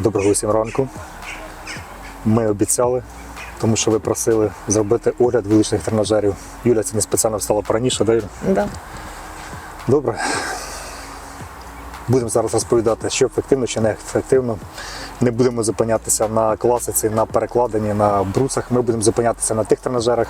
Доброго всім ранку. Ми обіцяли, тому що ви просили зробити огляд вуличних тренажерів. Юля це не спеціально встала пораніше, да, Юля? Да. Добре. Будемо зараз розповідати, що ефективно, що не ефективно. Не будемо зупинятися на класиці, на перекладенні, на брусах. Ми будемо зупинятися на тих тренажерах,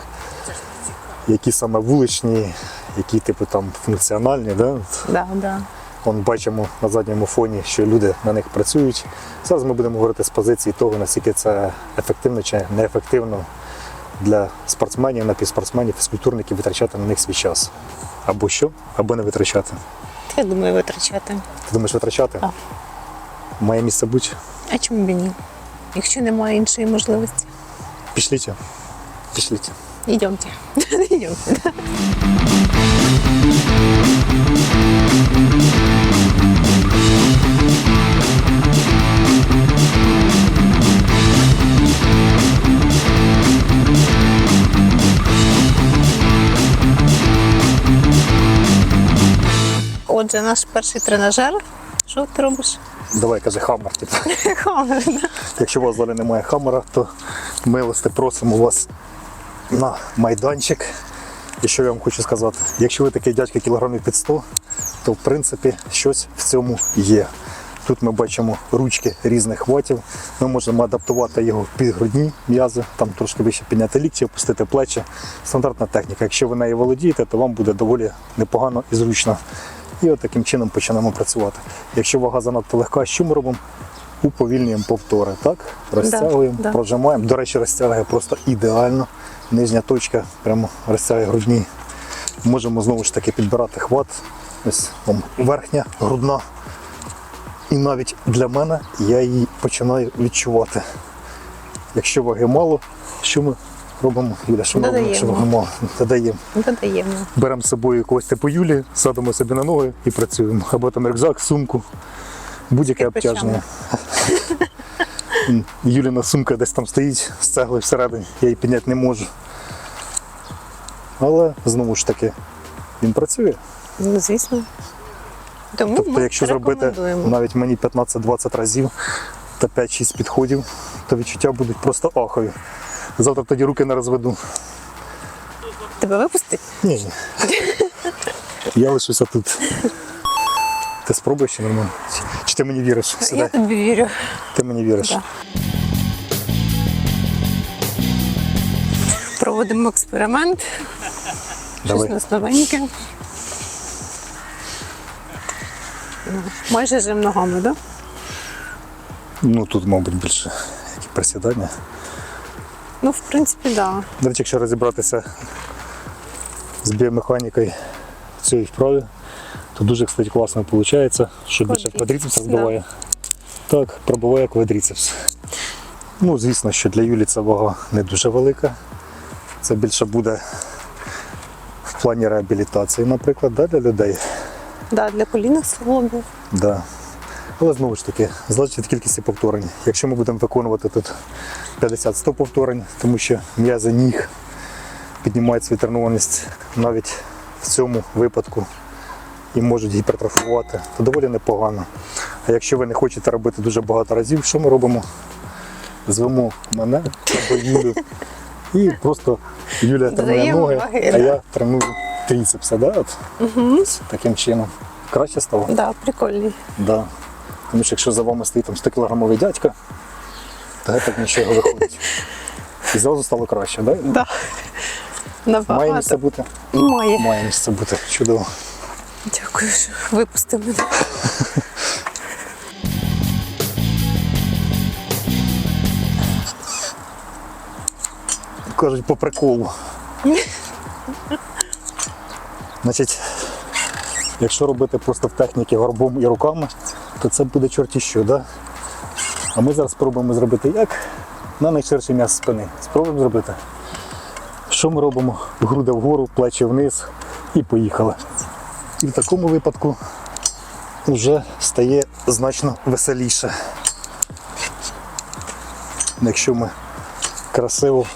які саме вуличні, які типу там функціональні. Да? Да, да. Вон бачимо на задньому фоні, що люди на них працюють. Зараз ми будемо говорити з позиції того, наскільки це ефективно чи неефективно для спортсменів, напівспортсменів, фізкультурників витрачати на них свій час. Або що, або не витрачати. Я думаю, витрачати. Ти думаєш витрачати? Так. Має місце бути. А чому б і ні? Якщо немає іншої можливості. Пішліть. Пішліть. Йдемте. Йдемте. Отже, наш перший тренажер. Що ти робиш? Давай, каже, хаммер. Типу. Хамер, да? Якщо у вас зараз немає хаммера, то милости просимо вас на майданчик. І що я вам хочу сказати, якщо ви такий дядько кілограмів під 100, то в принципі щось в цьому є. Тут ми бачимо ручки різних ватів. Ми можемо адаптувати його під грудні м'язи, там трошки вище підняти лікті, опустити плечі. Стандартна техніка. Якщо ви нею володієте, то вам буде доволі непогано і зручно. І от таким чином почнемо працювати. Якщо вага занадто легка, що ми робимо? Уповільнюємо повтори, так? Розтягуємо, да. прожимаємо. До речі, розтягує просто ідеально. Нижня точка прямо розтягує грудні. Можемо знову ж таки підбирати хват. Ось вам верхня, грудна. І навіть для мене я її починаю відчувати. Якщо ваги мало, що ми робимо? Юля, що робимо, Додаємо. Додаємо. Додаємо. Беремо з собою якогось типу Юлі, садимо собі на ноги і працюємо. Або там рюкзак, сумку, будь-яке обтяження. Юліна сумка десь там стоїть з цегли всередині, я її підняти не можу. Але знову ж таки, він працює. Ну, звісно. Тому Тобто, ми якщо зробити навіть мені 15-20 разів та 5-6 підходів, то відчуття будуть просто ахові. Завтра тоді руки не розведу. Тебе випустить? Ні. Я лишуся тут. Ти спробуєш чи нормально? Чи- ти мені віриш? Я тобі вірю. Ти мені віриш. Да. Проводимо експеримент. Щось Давай. у нас новеньке. Ну, Майже жим ногами, так? Да? Ну тут, мабуть, більше які присідання. Ну, в принципі, так. Да. До речі, якщо розібратися з біомеханікою в цій вправі, то дуже, кстати, класно виходить, що більше Квадріцепс, квадріцепс да. Так, пробиває квадріцепс. Ну, звісно, що для Юлі ця вага не дуже велика. Це більше буде в плані реабілітації, наприклад, да, для людей. Да, для колінних суглобів. Да. Але знову ж таки, залежить від кількості повторень. Якщо ми будемо виконувати тут 50-100 повторень, тому що м'язи ніг піднімають свою тренованість навіть в цьому випадку і можуть гіпертрофувати, то доволі непогано. А якщо ви не хочете робити дуже багато разів, що ми робимо? Звемо мене або Юлю і просто Юля тренує ноги, а я треную трицепси. Да? От? Ось Таким чином. Краще стало? Так, да, прикольний. Да. Тому що якщо за вами стоїть там 100 кілограмовий дядька, то геть нічого виходить. І зразу стало краще, да? Да. Має місце бути? Має. Має місце бути. Чудово. Дякую, що випустив мене. Кажуть, по приколу. Значить, якщо робити просто в техніці горбом і руками, то це буде чорті що, да? А ми зараз спробуємо зробити як? На найширший м'яз спини. Спробуємо зробити. Що ми робимо? Груди вгору, плечі вниз і поїхали. І в такому випадку вже стає значно веселіше. Якщо ми красиво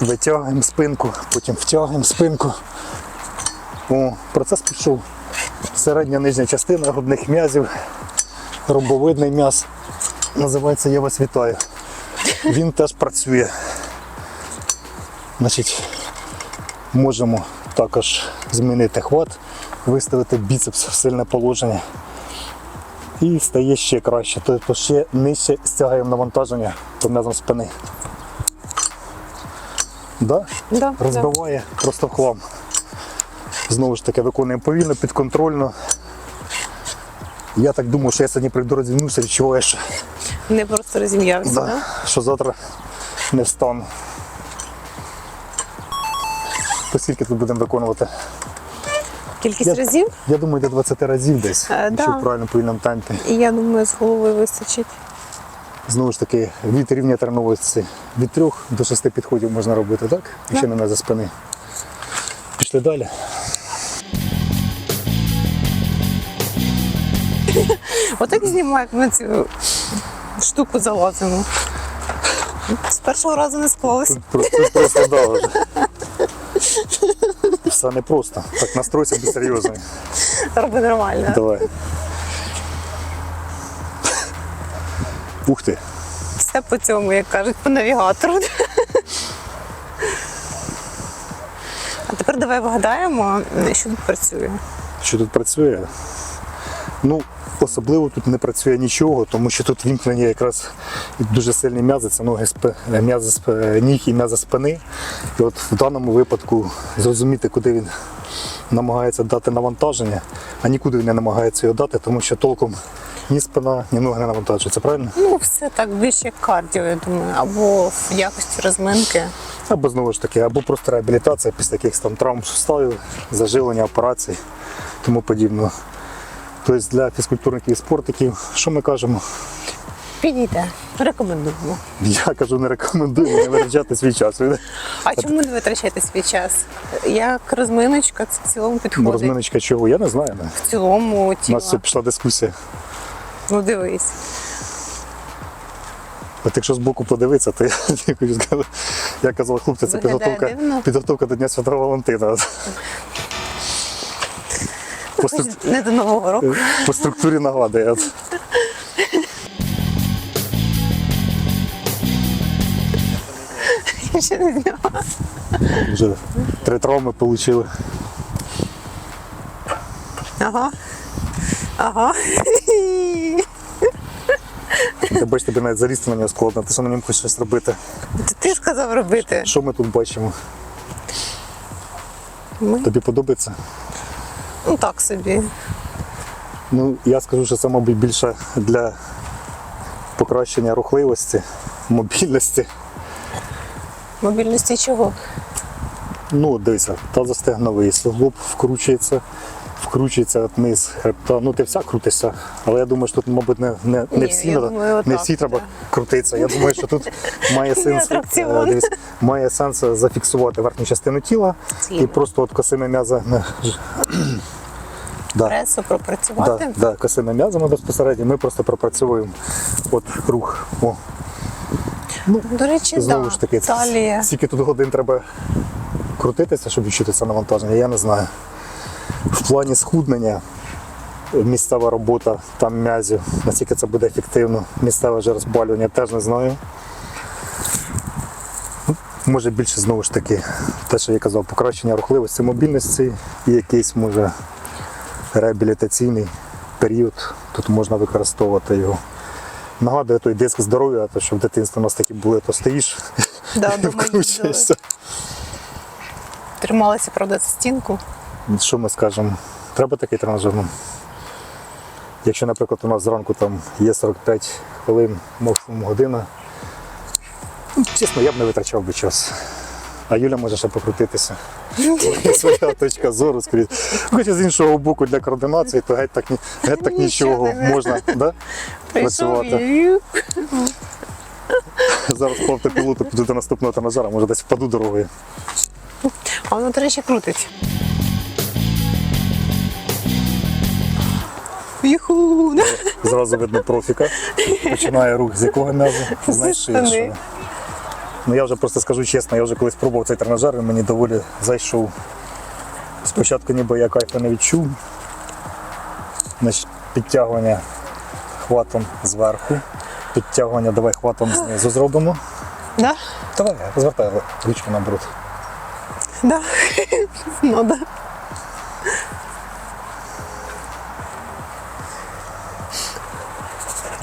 витягуємо спинку, потім втягуємо спинку. О, процес пішов. Середня нижня частина грудних м'язів, ромбовидний м'яз називається Я вас вітаю. Він теж працює. Значить, можемо також змінити хват, виставити біцепс в сильне положення. І стає ще краще. Тобто ще нижче стягаємо навантаження по м'язам спини. Да? Да, да. Розбиває просто в хлам. Знову ж таки, виконуємо повільно, підконтрольно. Я так думаю, що я сьогодні прийду розімнувся, відчуваю, що, Не просто розім'явся, да, да? що завтра не встану. Скільки тут будемо виконувати? Кількість Я- разів, Я думаю, до 20 разів десь, Е, якщо да. в правильно повільному темпі. і я думаю, з головою вистачить. Знову ж таки, від рівня тренуватися від 3 до 6 підходів можна робити, так? Якщо не за спини. Пішли далі. Отак знімаємо, як цю штуку залазимо. З першого разу не склалося. Просто, просто вже. Все непросто. Так, настройся будь серйозний. Роби нормально. Давай. Ух ти. Все по цьому, як кажуть, по навігатору. А тепер давай вгадаємо, що тут працює. Що тут працює? Ну, особливо тут не працює нічого, тому що тут вімкнення якраз дуже сильні м'язи, це ноги е, м'язи ніг і м'язи спини. І от в даному випадку зрозуміти, куди він намагається дати навантаження, а нікуди він не намагається його дати, тому що толком ні спина, ні ноги не навантажуються, правильно? Ну, все так більше як кардіо, я думаю, або в якості розминки. Або знову ж таки, або просто реабілітація після якихось там травм суставів, заживлення операцій, тому подібного. Тобто для фізкультурників і спортиків, що ми кажемо? Підійде, рекомендуємо. Я кажу, не рекомендую не витрачати свій час. А чому не витрачати свій час? Як розминочка, це в цілому Ну, підходить. Розминочка чого? Я не знаю. В цілому У нас пішла дискусія. Ну дивись. От якщо збоку подивитися, то я, я казав, хлопці, це Виглядає підготовка, дивно. підготовка до Дня Святого Валентина. По, струк- не до Нового року. по структурі нагадує. Я ще не зняла. Вже три травми отримали. Ага. Ага. Ти бачиш, тобі навіть залізти на нього складно, ти що на ньому хочеш щось робити. Це ти сказав робити. Що ми тут бачимо? Ми? Тобі подобається? Ну так собі. Ну, я скажу, що це, мабуть, більше для покращення рухливості, мобільності. Мобільності чого? Ну, от дивися, тазостегновий суглоб вкручується, вкручується низ хребта. Ну, ти вся крутишся, але я думаю, що тут, мабуть, не, не, не Ні, всі, я думаю, не отак, всі треба крутитися. Я думаю, що тут має сенс, атракціон. е, дивись, має сенс зафіксувати верхню частину тіла і просто от косими м'язами. Да. Пресу Да, пропрацювати. да, косими м'язами безпосередньо ми просто пропрацьовуємо от рух. О, До речі, знову да. ж таки, Талія. скільки тут годин треба крутитися, щоб відчути це навантаження, я не знаю. В плані схуднення місцева робота там м'язів, наскільки це буде ефективно, місцеве же розбалювання теж не знаю. Ну, Може більше знову ж таки, те, що я казав, покращення рухливості, мобільності і якийсь може реабілітаційний період. Тут можна використовувати його. Нагадує той диск здоров'я, то що в дитинстві у нас такі були, то стоїш Да, і вкручуєшся. Трималася, правда, за стінку. Що ми скажемо? Треба такий тренажер. ну. Якщо, наприклад, у нас зранку там є 45 хвилин, максимум година. ну, Чесно, я б не витрачав би час. А Юля може ще покрутитися. Своя точка зору, скоріше. Хоча з іншого боку для координації, то геть так, геть так Нічого можна да? Працювати. Зараз по автопілоту піду до наступного тренажера, може десь впаду дорогою. А воно, до речі, крутить. Зразу видно профіка. Починає рух з якого м'язу? З найширшого. Ну я вже просто скажу чесно, я вже колись пробував цей тренажер, він мені доволі зайшов. Спочатку ніби я кайфу не відчув. Значить, підтягування хватом зверху. підтягування, давай хватом знизу зробимо. Да? Давай, розвертай ручку на бруд. Да. Ну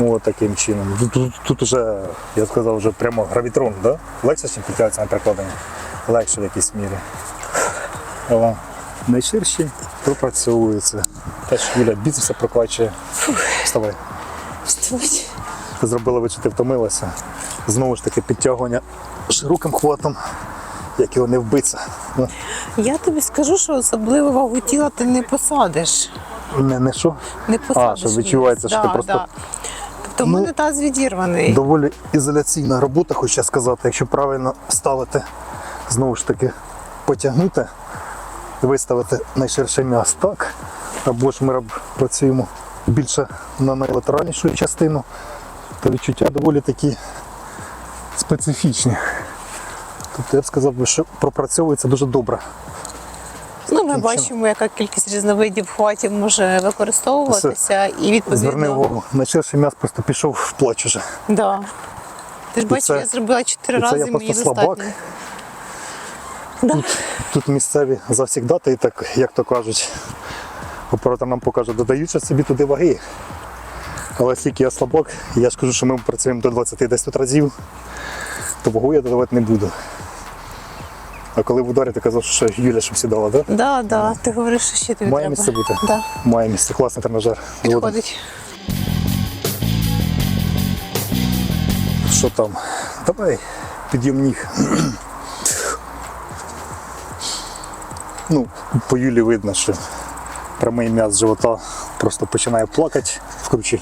От таким чином. Тут, тут, тут уже, я сказав, вже прямо гравітрон, да? Легше, ніж підтягується на прикладенні. Легше в якійсь мірі. Але найширші пропрацьовуються. Теж Юля біцепса прокачує. Вставай. Вставай. Ти зробила вид, що ти втомилася. Знову ж таки підтягування широким хватом, як його не вбиться. Ну, Я тобі скажу, що особливо вагу тіла ти не посадиш. Не, не що? Не посадиш. що відчувається, що ти просто- да. Тобто в Ну, мене таз відірваний. Доволі ізоляційна робота, хочу сказати, якщо правильно ставити, знову ж таки, потягнути, виставити найширше м'ясо так. Або ж ми працюємо більше на найлатеральнішу частину, то відчуття доволі такі специфічні. Тобто я б сказав, що пропрацьовується дуже добре. Ну, ми бачимо, яка кількість різновидів хватів може використовуватися і відповідно. Зверни увагу, найширший м'яс просто пішов в плач уже. Да. Ти ж бачиш, я зробила чотири рази, я мені просто слабак. достатньо. Да. Тут місцеві завсігдати, і так, як то кажуть, оператор нам покаже, додаючи собі туди ваги. Але оскільки я слабак, я ж кажу, що ми працюємо до 20-10 разів, то вагу я додавати не буду. А коли в ударі, ти казав, що Юля щоб сідала, так? Да? Да, да. Ти говориш, що ще тобі Має треба. місце бути? Да. Має місце, класний тренажер. Згоден. Підходить. Що там? Давай, підйом ніг. ну, по Юлі видно, що прямий м'яз живота просто починає плакати в кручі.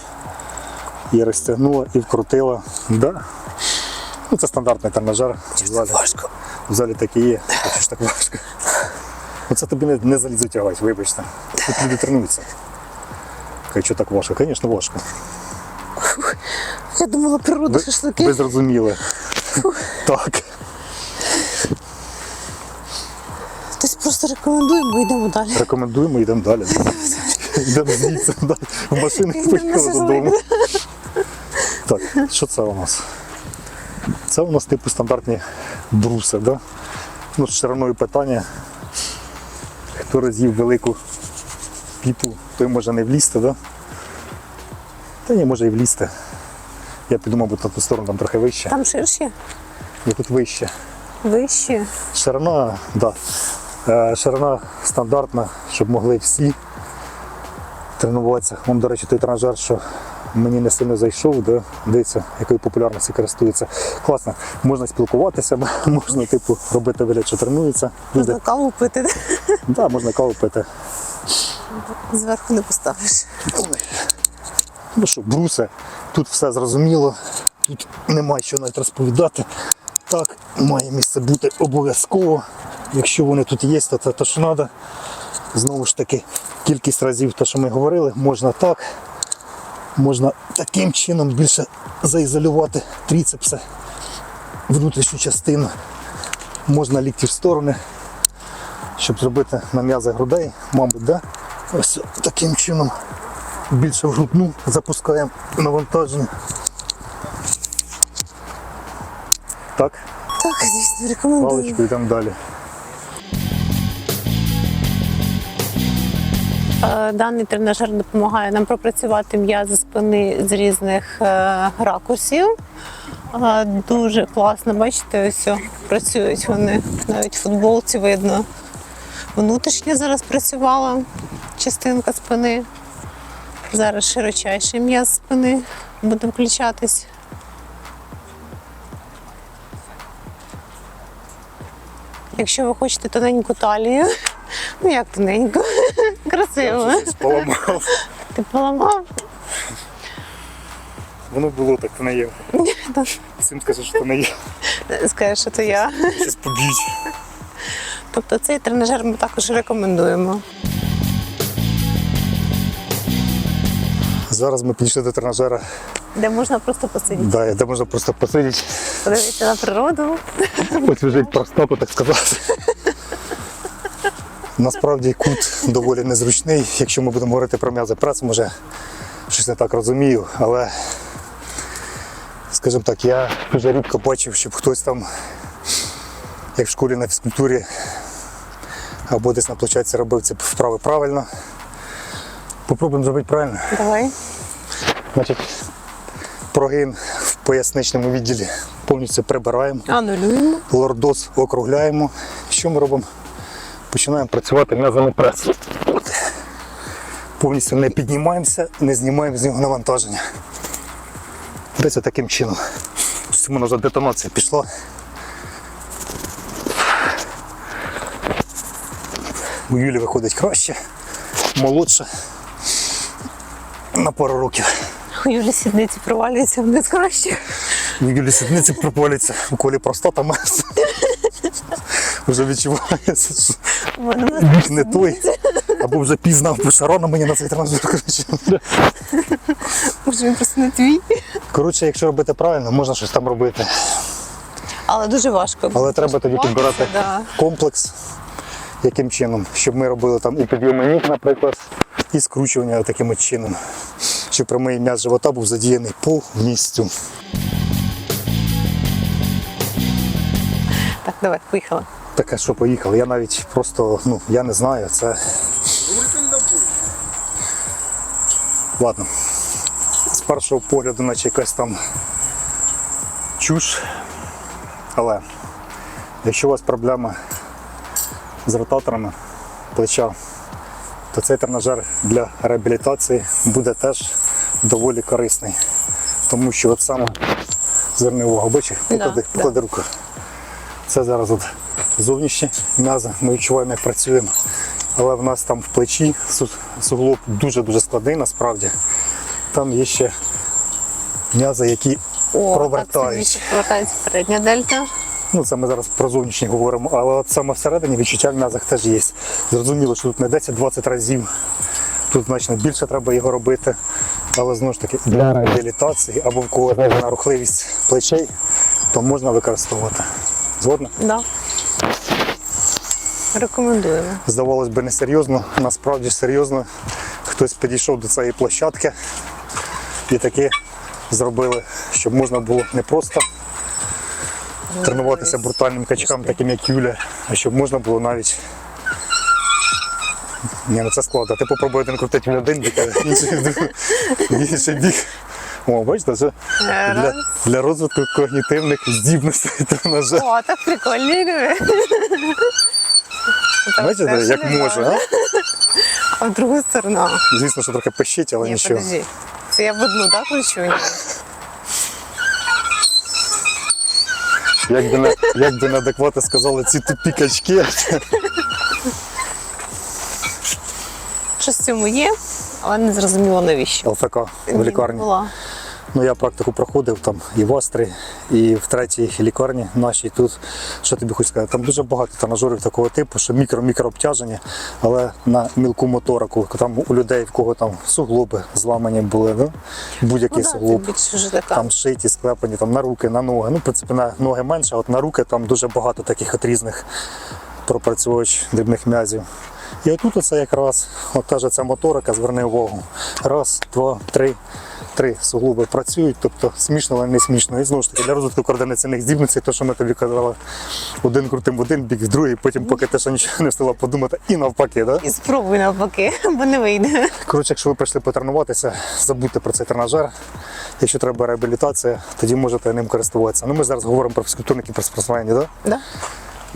І розтягнула, і вкрутила. Да. Ну, це стандартний тренажер. В Важко. В залі так і є, що ж так важко. Ну, це тобі не, не залізу тягати, вибачте. Тут люди тренуються. Кажуть, що так важко? Звісно, важко. Я думала, природа Ви, шашлики. ви зрозуміли. Так. Тобто просто рекомендуємо, йдемо далі. Рекомендуємо, йдемо далі. Йдемо звідси далі. В машину і поїхали додому. Так, що це у нас? Це у нас типу стандартні бруси, да? Ну, з шириною питання. Хто роз'їв велику піпу, той може не влізти, да? Та ні, може і влізти. Я піду, мабуть, на ту сторону там трохи вище. Там ширші, І тут вище. вищі. Ширина, да. Е, Ширина стандартна, щоб могли всі тренуватися. Вон, до речі, той тренажер, що мені не сильно зайшов, да? дивіться, якою популярністю користується. Класно, можна спілкуватися, можна типу, робити вигляд, що тренуються. Люди. Можна каву пити, Да, можна каву пити. зверху не поставиш. Ну що, бруси, тут все зрозуміло, тут немає що навіть розповідати. Так, має місце бути обов'язково. Якщо вони тут є, то це те, що треба. Знову ж таки, кількість разів, те, що ми говорили, можна так, можна таким чином більше заізолювати тріцепси, внутрішню частину. Можна лікті в сторони, щоб зробити на м'язи грудей, мабуть, да? ось таким чином більше в грудну запускаємо навантаження. Так, Так, звісно, рекомендую. паличку йдемо далі. Даний тренажер допомагає нам пропрацювати м'язи спини з різних е, ракурсів. Е, Дуже класно, бачите, ось працюють вони. Навіть в футболці видно. Внутрішня зараз працювала частинка спини. Зараз широчайший м'яз спини буде включатись. Якщо ви хочете тоненьку талію, ну як тоненьку, красиво. Поламав. Ти поламав? Воно було так, то не є. Всім скажу, що то не є. Скажеш, що то я. Щось поб'ють. Тобто цей тренажер ми також рекомендуємо. Зараз ми підійшли до тренажера, Де можна просто посидіти, да, де можна просто посидіти, подивитися на природу. освіжити простату, так сказати. Насправді кут доволі незручний. Якщо ми будемо говорити про м'язи прес, може щось не так розумію, але скажімо так, я дуже рідко бачив, щоб хтось там, як в школі на фізкультурі або десь на площадці робив ці вправи правильно. Попробуємо зробити правильно. Давай. Значить, прогин в поясничному відділі повністю прибираємо. Анулюємо. лордоз округляємо. Що ми робимо? Починаємо працювати м'язами пресу. Повністю не піднімаємося, не знімаємо з нього навантаження. Десь таким чином. Ось у мене вже детонація пішла. У Юлі виходить краще, молодше. На пару років. У Юлі сідниці провалюються вниз краще. У Юлі сідниці пропалюється, у колі простата мерз. Вже відчувається, що вік не той. Або вже пізно, рано мені на цей тренажер. Коротше. може він просто не твій. коротше, якщо робити правильно, можна щось там робити. Але дуже важко. Але треба тоді підбирати Да. комплекс, яким чином, щоб ми робили там і підйоми ніг, наприклад, і скручування таким чином, щоб прямий м'яз живота був задіяний повністю. Так, давай, поїхали. Таке, що поїхали. Я навіть просто, ну, я не знаю, це. Ладно. З першого погляду, наче якась там чуш. Але якщо у вас проблема з ротаторами плеча, то цей тренажер для реабілітації буде теж доволі корисний. Тому що от саме зверни увагу, бачиш, поклади, да. поклади руку. Це зараз от зовнішні м'язи, ми відчуваємо, як працюємо. Але в нас там в плечі суглоб дуже-дуже складний насправді. Там є ще м'язи, які О, провертають. Провертається передня дельта. Ну, це ми зараз про зовнішні говоримо, але от саме всередині відчуття в м'язах теж є. Зрозуміло, що тут не 10-20 разів. Тут значно більше треба його робити. Але знову ж таки, для реабілітації або в кого знижена рухливість плечей, то можна використовувати. Згодна? Да. Рекомендуємо. Здавалось би, несерйозно, насправді серйозно. Хтось підійшов до цієї площадки і таки зробили, щоб можна було не просто тренуватися брутальним качкам, таким як Юля, а щоб можна було навіть. Ні, ну це складно. Ти попробуй один крутити в один бік, а інший в інший бік. О, бачите, це для, для розвитку когнітивних здібностей тренажер. О, так прикольно. Бачите, як може, а? А в другу сторону. Звісно, що трохи пищить, але Ні, нічого. подожди. Це я в одну, так, кручу? Як би, не, як би неадекватно сказали ці тупі качки. Щось в цьому є, але не зрозуміло навіщо. ЛФК в лікарні. була. Ну я практику проходив там і в Астрі, і в третій лікарні нашій тут. Що тобі хочу сказати? Там дуже багато тренажерів такого типу, що мікро-мікро обтяження, але на мілку моторику. Там у людей, в кого там суглоби зламані були, да? будь-який Ну, да, суглоб. Там шиті, склепані там на руки, на ноги. Ну, в принципі, на ноги менше, а от на руки там дуже багато таких от різних пропрацьовувач дрібних м'язів. І отут оце якраз от та ж ця моторика, зверни увагу. Раз, два, три. Три суглоби працюють, тобто смішно, але не смішно. І знову ж таки, для розвитку координаційних здібностей, то, що ми тобі казали, один крутим в один бік, в другий, потім поки ти ще нічого не встигла подумати, і навпаки. Да? І спробуй навпаки, бо не вийде. Коротше, якщо ви прийшли потренуватися, забудьте про цей тренажер. Якщо треба реабілітація, тоді можете ним користуватися. Ну, ми зараз говоримо про фізкультурників про спортсменів, да? Да?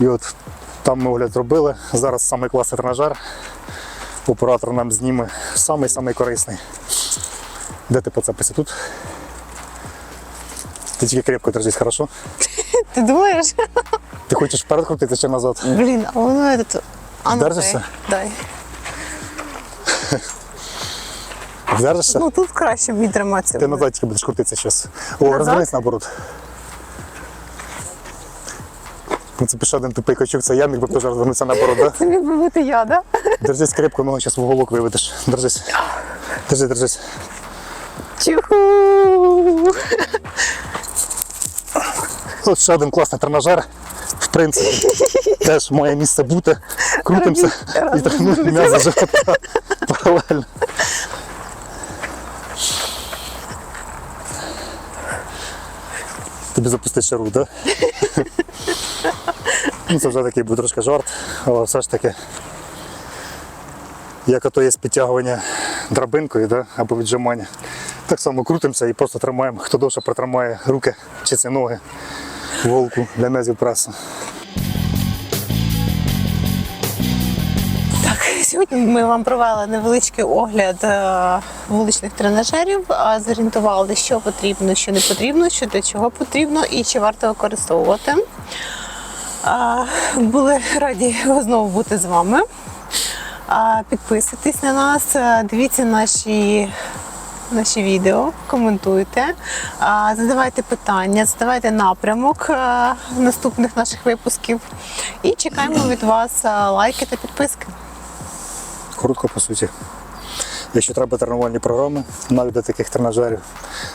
І от там ми огляд зробили. Зараз самий класний тренажер. Оператор нам зніме самий-самий корисний. Де ти поцепися? Тут? Ти тільки крепко держись, хорошо? Ти думаєш? Ти хочеш вперед крутити чи назад? Блін, а воно этот... А ну, Держишся? Дай. Держишся? Ну тут краще мені триматися. Ти буде. назад тільки будеш крутитися зараз. О, розвернись наоборот. В принципі, ще один тупий качок, це я міг би теж розвернутися наоборот, да? Це міг би бути я, да? Держись крепко, ноги зараз в уголок виведеш. Держись. Держись, держись. Чуху! Ось ще один класний тренажер. В принципі, теж має місце бути. Крутимося і тренуємо м'язи живота паралельно. Тобі запустити шару, так? ну, це вже такий буде трошки жарт, але все ж таки. Як ото є підтягування драбинкою да? або віджимання. Так само крутимося і просто тримаємо, хто довше протримає руки чи ці ноги волку для м'язів пресу. Так, сьогодні ми вам провели невеличкий огляд е, вуличних тренажерів, зорієнтували, що потрібно, що не потрібно, що для чого потрібно і чи варто використовувати. Були раді знову бути з вами. Підписуйтесь на нас, е, дивіться наші. Наші відео, коментуйте, задавайте питання, задавайте напрямок е, наступних наших випусків. І чекаємо від вас е, лайки та підписки. Коротко по суті. Якщо треба тренувальні програми, навіть до таких тренажерів,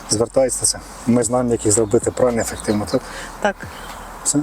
звертайтеся. Ми знаємо, як їх зробити правильно, ефективно. Так? Так. Все.